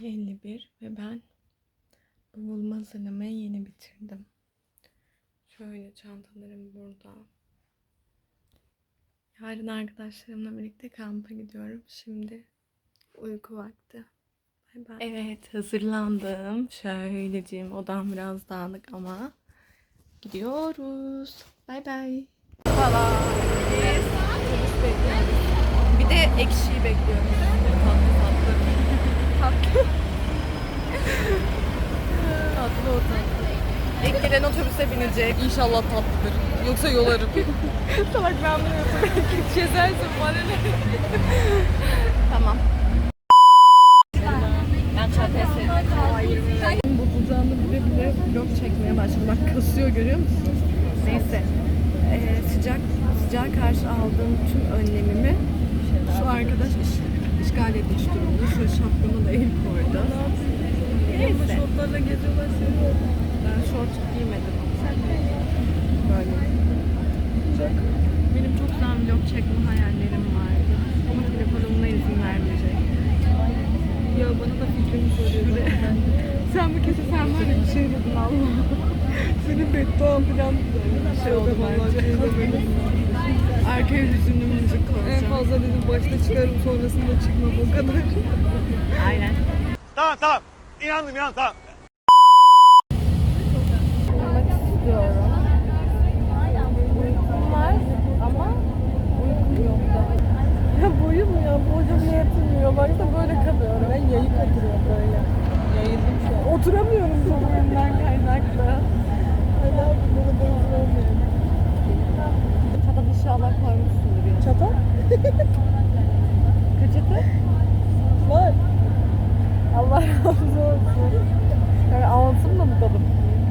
12.51 ve ben hazırlamayı yeni bitirdim. Şöyle çantalarım burada. Yarın arkadaşlarımla birlikte kampa gidiyorum. Şimdi uyku vakti. Bay bay. Evet hazırlandım. Şöyleciğim odam biraz dağınık ama gidiyoruz. Bay bay. Falan. Biz. Bir de ekşiyi bekliyoruz. Tatlı tatlı. Tatlı. tatlı o tatlı. İlk gelen otobüse binecek. İnşallah tatlıdır. Yoksa yolarım. Salak ben bunu yapıyorum. Çözersin bana ne? tamam. Ben çantaya sevdim. Bozulacağını bile bile vlog çekmeye başladım. Bak kasıyor görüyor musun? Neyse. Ee, sıcak sıcağa karşı aldığım tüm önlemimi şu arkadaş iş, işgal etmiş durumda. Şu şapkama da el koydu. Neyse. Şortlarla geziyorlar Ben şort giymedim. Böyle. Benim çok güzel vlog çekme hayallerim vardı. Ama telefonumla izin vermeyecek. Ya bana da fikrimi soruyor. sen bu kesin sen var ya bir şey dedin Allah. Senin bedduan falan bir şey oldu bence. Arkaya hüzünlü müzik koyacağım. En fazla dedim başta çıkarım sonrasında çıkmam o kadar. Aynen. Tamam tamam. İnandım inandım tamam. Uyumak istiyorum. Uykum var ama uykum yok da. Ya boyum ya boyum yetmiyor. Bak da böyle kalıyorum. Ben yayık oturuyorum böyle. Yayıldım şu an. Oturamıyorum bu boyumdan kaynaklı. Hala bunu benziyorum. Çatal inşallah koymuşsundur ya. Çatal? Peçete? Var. Allah razı olsun. Yani altın da mı tadım?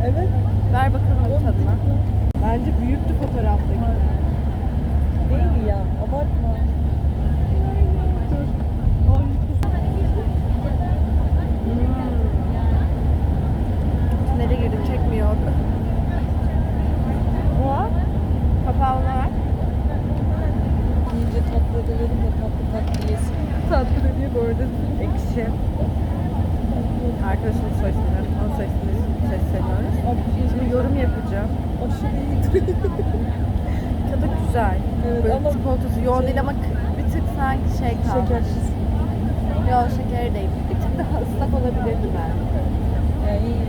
Evet. Ver bakalım bir tadına. Bence büyüktü fotoğraftaki. Değil ya. Abartma. Hmm. Nereye girdim çekmiyor. Bu kapağını ver. İyice tatlı dedim de tatlı tatlı yesin. Dediği bu arada ekşi. Arkadaşımın soy ismini, onun soy ismini sesleniyoruz. Şimdi yorum yapacağım. Aşırı iyi. Tadı güzel. Evet, Böyle ama- çikolatası yoğun değil ama bir tık sanki şey kaldı. Şekersiz. Yok şekeri değil. Bir tık daha ıslak olabilirdi ben. Yani iyi.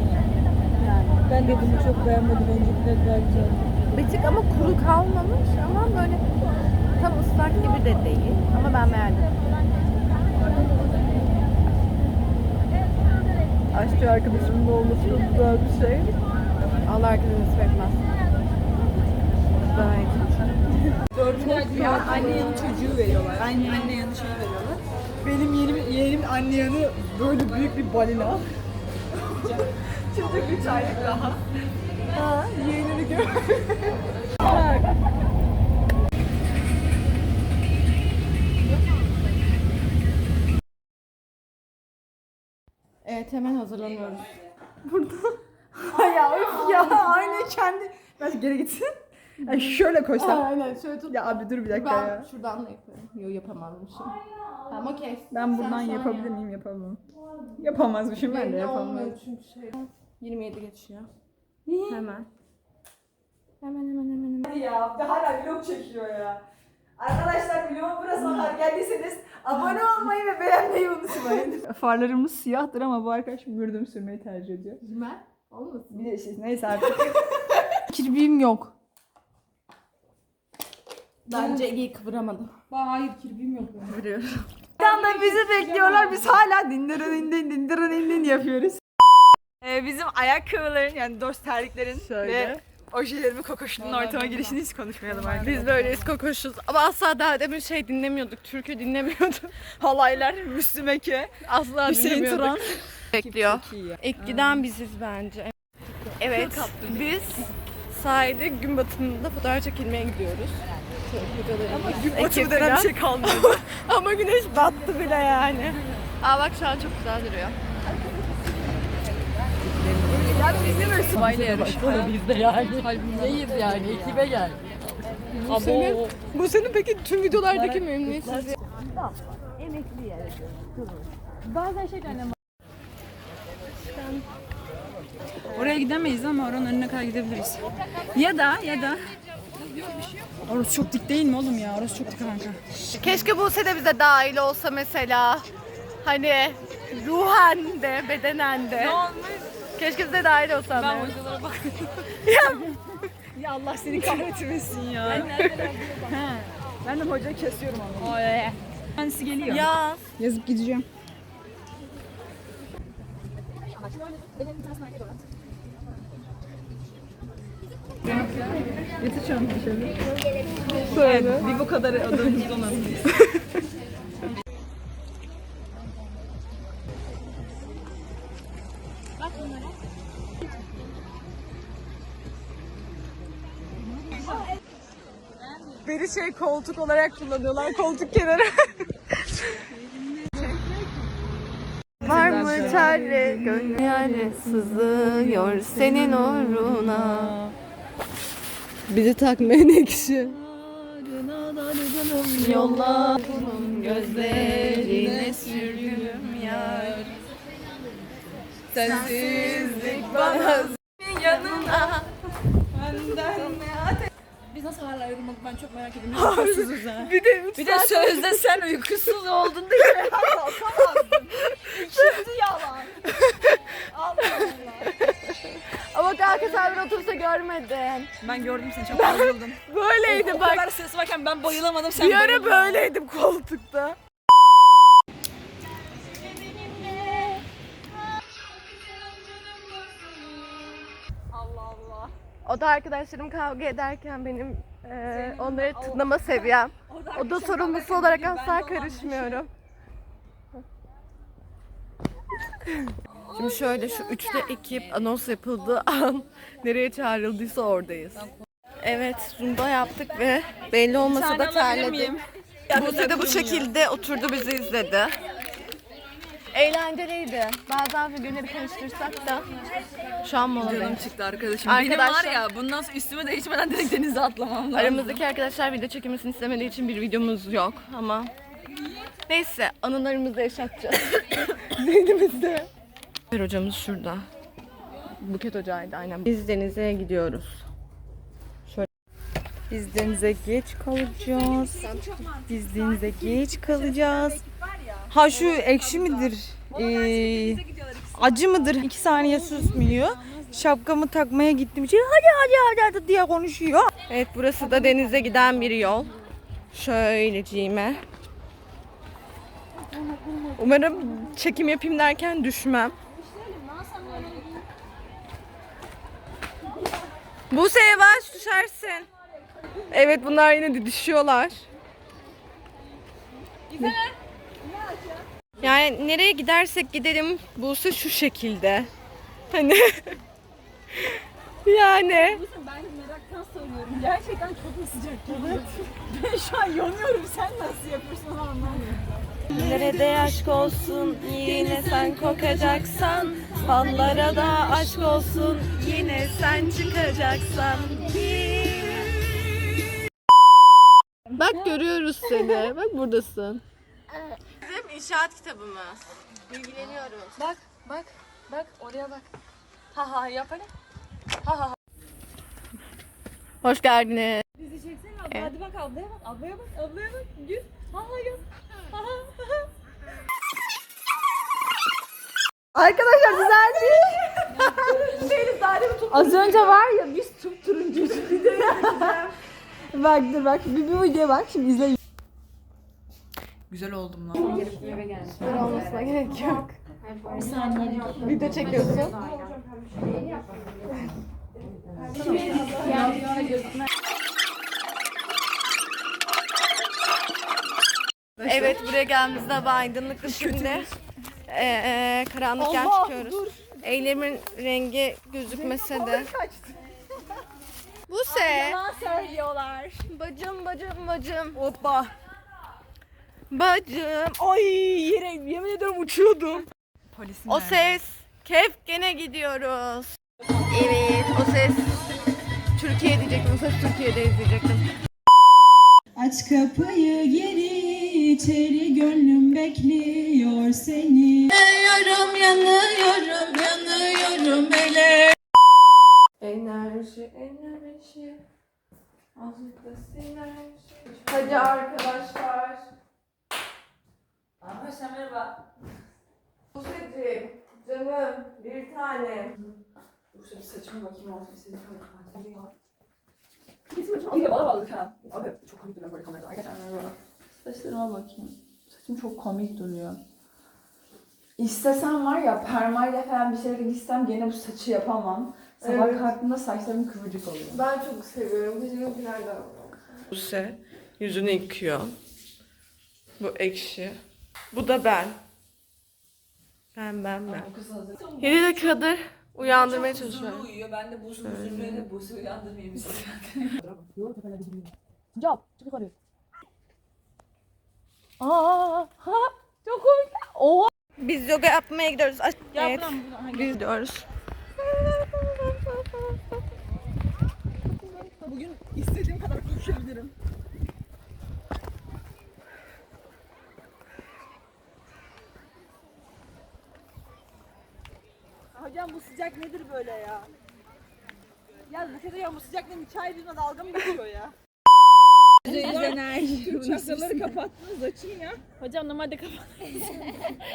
Yani. Ben de bunu çok beğenmedim. Öncekiler daha güzel. Bir tık ama kuru kalmamış ama böyle tam ıslak gibi de değil. Ama ben beğendim. Aşçı arkadaşımın da olması çok güzel bir şey. Allah herkese nasip etmez. Gayet Çok ya anne yanı çocuğu veriyorlar. Anne anne yanı şey veriyorlar. Benim yeğenim, yeğenim anne yanı böyle büyük bir balina. Şimdi 3 aylık daha. Ha, yeğenini gör. Evet hemen hazırlanıyoruz. Burada. ya öf ya aynı kendi. Ben geri gitsin. Yani şöyle koysam. Aynen şöyle tut. Ya abi dur bir dakika Ben ya. şuradan da yapıyorum. Yok yapamazmışım. Tamam okey. Ben buradan Sen yapabilir yap. miyim yapamam. Yapamazmışım ben de yapamam. çünkü şey. 27 geçiyor. Hemen. Hemen hemen hemen hemen. ya. Bir hala vlog çekiyor ya. Arkadaşlar vlogun burasına kadar geldiyseniz abone olmayı ve beğenmeyi unutmayın. Farlarımız siyahtır ama bu arkadaş mürdüm sürmeyi tercih ediyor. Rimel olmasın? Bir de şey, neyse artık. Kirpiğim yok. Bence iyi kıvıramadım. Hayır kirpiğim yok. Biliyorum. Bir anda bizi bekliyorlar. Biz hala dindirin indin dindirin indin yapıyoruz. Ee, bizim ayakkabıların yani dost terliklerin Şöyle. ve ojelerimin kokoşluğunun ortama girişini hiç konuşmayalım arkadaşlar. Biz böyleyiz kokoşuz. Ama asla daha demin şey dinlemiyorduk. Türkü dinlemiyorduk. halaylar Müslümeke. Asla Hüseyin dinlemiyorduk. Turan. Bekliyor. İlk giden biziz bence. Evet. Biz sahilde gün batımında fotoğraf çekilmeye gidiyoruz. Ama gün Batımı denen bir şey kalmadı. Ama güneş battı bile yani. Aa bak şu an çok güzel duruyor. Bayla yarışma. Biz de yani. Neyiz yani? Ekibe gel. Bu senin, bu senin peki tüm videolardaki memnuniyetsiz Oraya gidemeyiz ama oranın önüne kadar gidebiliriz. Ya da ya da Orası çok dik değil mi oğlum ya? Orası çok dik kanka. Keşke Buse de bize dahil olsa mesela. Hani ruhen de, bedenen de. Ne olmuş? Keşke bize dahil olsa. Ben hocalara bak. ya Allah seni kahretmesin ya. Ben Ben de hoca kesiyorum ama. Oy. Kendisi geliyor. Ya. Yazıp gideceğim. Yetişeceğim dışarı. Söyle. Bir bu kadar adamımız donatmayız. Şey koltuk olarak kullanıyorlar. Koltuk kenarı. Var mı çare gönlü yani sızıyor senin uğruna. Bizi takmayan ekşi. Yolla gözlerine sürgünüm yar. Sensizlik bana yanına. Biz nasıl hala ayrılmadık ben çok merak ediyorum. Uykusuzuz ha. Bir de üç Bir de sözde sen uykusuz oldun diye Ama kanka sen bir otursa görmedin. Ben gördüm seni çok bayıldım. Böyleydi o bak. kadar ses varken ben bayılamadım sen Bir ara bayıldın. böyleydim koltukta. O da arkadaşlarım kavga ederken benim e, onları tınlama seviyem. O da sorumlusu olarak asla karışmıyorum. Şimdi şöyle şu üçlü ekip anons yapıldığı an nereye çağrıldıysa oradayız. Evet, zumba yaptık ve belli olmasa da terledik. Buse de bu şekilde oturdu bizi izledi. Eğlenceliydi. Bazen figürleri karıştırsak da şu an moladayız. Canım çıktı arkadaşım. Benim Arkadaşlar- var ya bundan sonra üstüme de içmeden direkt denize atlamam lazım. Aramızdaki arkadaşlar video çekilmesini istemediği için bir videomuz yok ama neyse anılarımızı yaşatacağız. Zihnimizde. Bir hocamız şurada. Buket hocaydı aynen. Biz denize gidiyoruz. Biz denize geç kalacağız. Biz denize geç kalacağız. Ha şu ekşi midir? Ee, acı mıdır? İki saniye susmuyor. Şapkamı takmaya gittim. Şey, hadi hadi hadi hadi diye konuşuyor. Evet burası da denize giden bir yol. Şöyleciğime. Umarım çekim yapayım derken düşmem. Buse yavaş düşersin. Evet bunlar yine didişiyorlar. Yani nereye gidersek gidelim Buse şu şekilde. Hani yani. Nerede aşk olsun? Yine sen kokacaksan. Fallara da aşk olsun. Yine sen çıkacaksan. Bak görüyoruz seni. Bak buradasın. İnşaat kitabımız. Bilgileniyoruz. Bak bak bak oraya bak. Ha ha yap. Ha ha. Hoş geldiniz. Hadi bak ablaya bak ablaya bak ablaya bak. Gül. Ha ha yap. Ha ha ha. Arkadaşlar düzeldi. Değiliz daha demin tut. Az önce var ya biz tup turuncu Bak dur bak bir, bir videoya bak şimdi izle. Güzel oldum lan. Böyle olmasına gerek yok. Video çekiyorsun. Evet buraya geldiğimizde hava aydınlıklı şimdi. Ee, karanlıkken çıkıyoruz. Eylerimin rengi gözükmese de. Buse. Yalan söylüyorlar. Bacım bacım bacım. Hoppa. Bacım. Ay yere yemin ediyorum uçuyordum. Polisin o ses. Kef gene gidiyoruz. Evet o ses. Türkiye diyecektim. O ses Türkiye'de izleyecektim. Aç kapıyı geri içeri gönlüm bekliyor seni. Yanıyorum yanıyorum yanıyorum ele. Enerji enerji. Azıcık da sinerji. Hadi arkadaşlar. Arkadaşlar merhaba. Buse'cim, canım, bir tane. Dur şöyle saçıma bakayım olsun istedim. İyi bana bak ha. Abi çok komik duruyor böyle kamerada. Gerçekten merhaba. Saçlarıma bakayım. Saçım çok komik duruyor. İstesem var ya permayla falan bir şeyler gitsem gene bu saçı yapamam. Sabah Evet. kalktığımda saçlarım kıvırcık oluyor. Ben çok seviyorum. Bizimkilerden. Buse yüzünü yıkıyor. Bu ekşi. Bu da ben. Ben ben ben. Hazır. 7 dakikadır uyandırmaya çalışıyorum. uyuyor. Ben de Buse'un huzurluğuna da Buse uyandırmayayım istedim. Cevap. Çok yukarı. Aa, ha, çok komik. Oha. Biz yoga yapmaya gidiyoruz. Aç- evet. Biz gidiyoruz. Bugün istediğim kadar konuşabilirim. Hocam bu sıcak nedir böyle ya? Ya bu kadar ya bu sıcak nedir? Çay bizimle dalga mı geçiyor ya? Çakraları kapattınız açın ya. Hocam normalde kapattınız.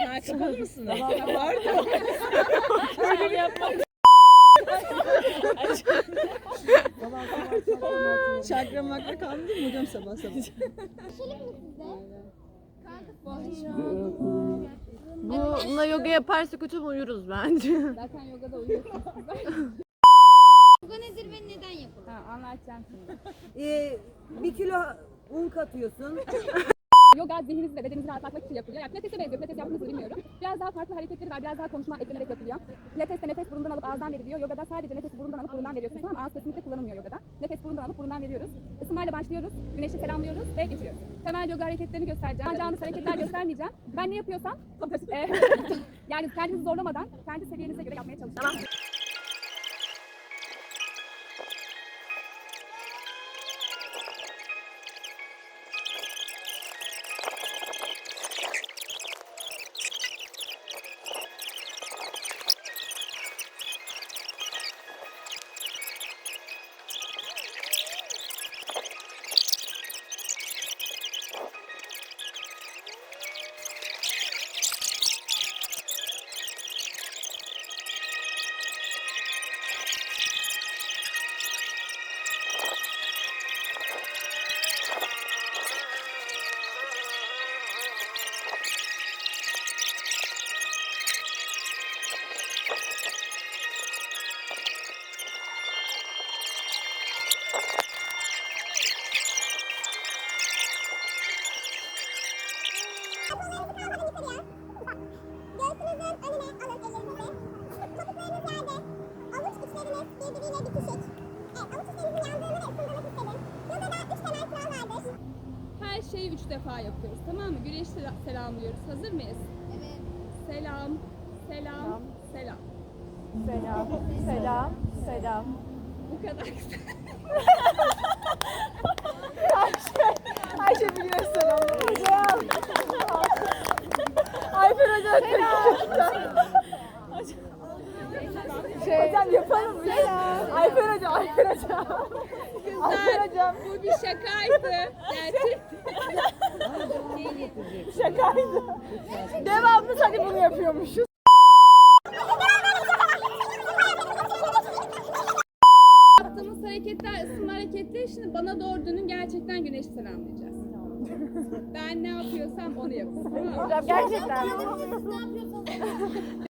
ha kapalı mısın? Var da. Öyle yapmak. Çakra makra kalmadı mı hocam sabah sabah? Bununla yoga yaparsak hocam uyuruz bence. Yoga nedir ve neden yapılır? Ha, anlatacağım şimdi. bir kilo un katıyorsun. Yoga zihninizi ve bedeninizi rahatlatmak için yapılıyor. Yani pilatese benziyor. Pilates yaptığınızı bilmiyorum. Biraz daha farklı hareketleri var. Biraz daha konuşma eklenerek yapılıyor. Pilateste nefes burundan alıp ağızdan veriliyor. Yogada sadece nefes burundan alıp burundan veriyorsunuz. Mı? Ağız kesinlikle kullanılmıyor yogada. Nefes burundan alıp burundan veriyoruz. Isınmayla başlıyoruz. Güneşi selamlıyoruz ve geçiyoruz. Temel yoga hareketlerini göstereceğim. Canlı hareketler göstermeyeceğim. Ben ne yapıyorsam e, yani kendinizi zorlamadan kendi seviyenize göre yapmaya. Göğsünüzün birbiriyle bitişik. Evet, avuç içlerinizin yandığını ve ısındığını hissedin. Yogada üç temel kural vardır. Her şeyi üç defa yapıyoruz tamam mı? Güneşi sel- selamlıyoruz. Hazır mıyız? Evet. Selam, selam, selam. Selam, selam, selam. Bu kadar. Ayşe biliyor selam. Hocam. Ayfer hocam. Şey, hocam yapalım mı? Ayfer hocam, Ayfer hocam. Ayfer hocam. Bu bir şakaydı. Gerçek. Şakaydı. Devamlı sadece bunu yapıyormuşuz. Yaptığımız hareketler, ısınma hareketleri. Şimdi bana doğru dönün gerçekten güneşi selamlayacağız. Ben ne yapıyorsam onu yapın. Tamam mı? Hocam gerçekten. Bu kadar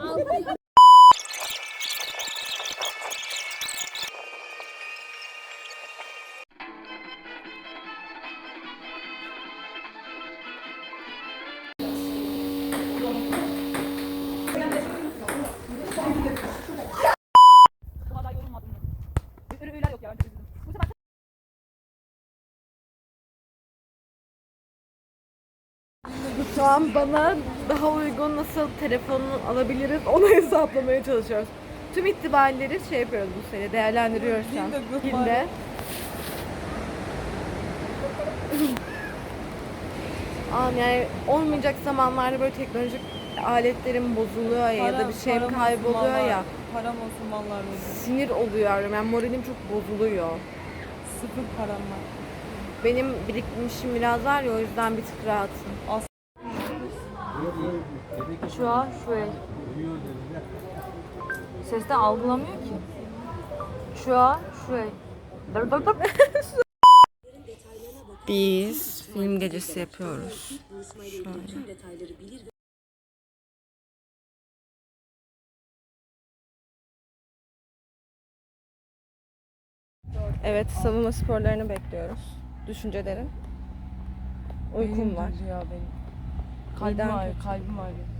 Bu sefer Şu an bana daha uygun nasıl telefonunu alabiliriz onu hesaplamaya çalışıyoruz. Tüm ihtimalleri şey yapıyoruz bu sene, değerlendiriyoruz şu an. Dilde. An yani olmayacak zamanlarda böyle teknolojik aletlerim bozuluyor ya, ya da bir şey param olsun kayboluyor mallar- ya. Param olsun mallar olsun. Sinir oluyorum. Yani moralim çok bozuluyor. Sıfır param var. Benim birikmişim biraz var ya o yüzden bir tık rahatım. As- Şu an şuraya. Sesten algılamıyor ki. Şu an şuraya. Dur dur dur. Biz film gecesi yapıyoruz. Şöyle. Evet, savunma sporlarını bekliyoruz. Düşüncelerin. Uykum Benim var. ya benim. Kalbim Midem ağrıyor, kötü. kalbim ağrıyor.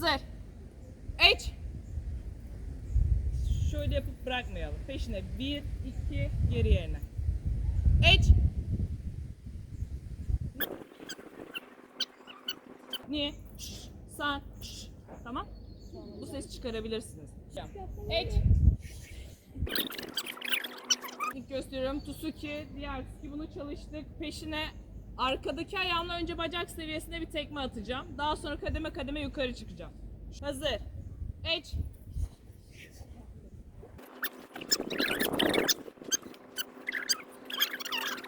Hazır. Eç. Şöyle yapıp bırakmayalım. Peşine bir, iki, geri yerine. Eç. Sen. şş. Tamam. Bu ses çıkarabilirsiniz. Eç. Gösteriyorum. Tusuki, diğer Tusuki bunu çalıştık. Peşine arkadaki ayağımla önce bacak seviyesine bir tekme atacağım. Daha sonra kademe kademe yukarı çıkacağım. Hazır. Eç.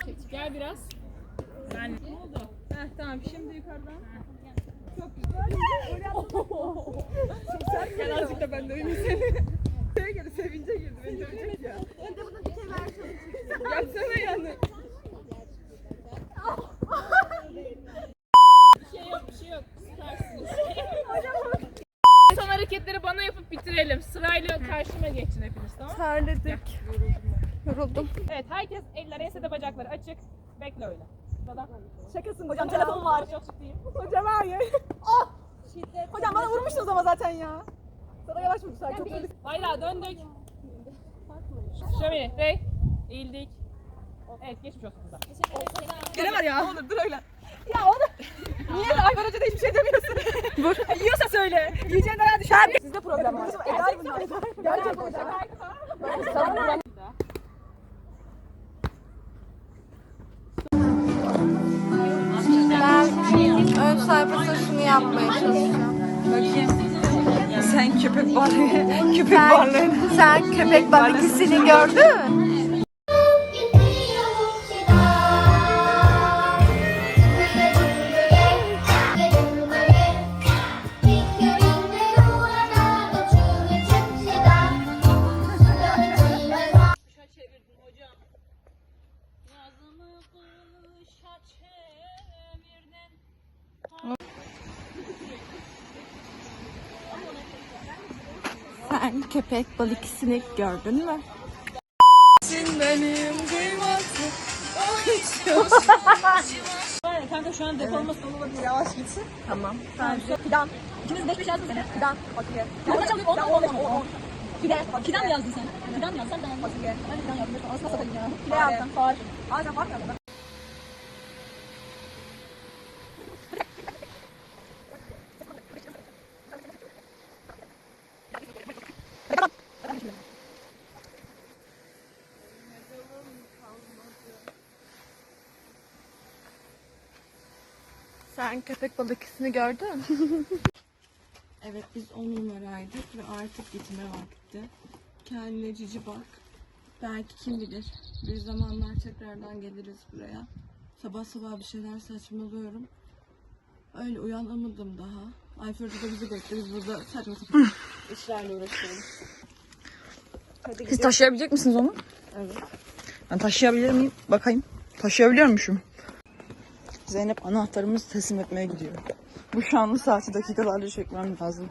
Çek, Gel biraz. Ben Ne oldu? Heh, tamam şimdi yukarıdan. Gel azıcık da ben de oynayayım seni. Şeye girdi, sevince girdi. Beni dövecek ya. Yapsana yani. Bir şey yok, bir şey yok. Süpersiniz. Hareketleri bana yapıp bitirelim. Sırayla karşıma geçin hepiniz tamam mı? Terledik. Yoruldum. Evet herkes eller ensede bacakları açık. Bekle öyle. Sıradan. Şakasın hocam telefon var. Çok ciddiyim. Hocam hayır. Ah! Hocam bana vurmuştunuz ama zaten ya. Sana yavaş vurmuşlar. Çok hızlı. Bayrağı döndük. Şöyle, Rey. Eğildik. Evet geçmiş olsun kızlar. Gene var ya. Olur dur öyle. Ya oğlum. Niye Ayfer Hoca da hiçbir şey demiyorsun? Vur. Yiyorsa söyle. Yiyeceğin ayağa düşer. Sizde problem var. Gerçek bunlar. Gerçek hocam. Ben ön sayfasında şunu yapmaya çalışacağım. Sen köpek balığı, köpek Sen, sen köpek balıkısını gördün. Sen köpek balıkısını gördün mü? Kanka şu an defolması olmadı. Yavaş gitsin. Tamam. Fidan. İkiniz beş beş yazdın sen. Fidan. Fakiye. Fidan on, on. Fide. Fidan mı yazdın sen? Fidan mı yazdın? Ben Fakiye. Ben Fidan yazdım. Aslında satayım ya. Fide yazdım. Far. Aa sen far mı yazdın? Sen köpek balıkısını gördün Evet biz on numaraydık ve artık gitme vakti. Kendine cici bak. Belki kim bilir bir zamanlar tekrardan geliriz buraya. Sabah sabah bir şeyler saçmalıyorum. Öyle uyanamadım daha. Ayfer da bizi bekliyor. Biz burada saçma sapan işlerle uğraşıyoruz. Siz taşıyabilecek misiniz onu? Evet. Ben taşıyabilir miyim? Bakayım. Taşıyabiliyormuşum. Zeynep anahtarımızı teslim etmeye gidiyor. Bu şanlı saati dakikalarca çekmem lazım.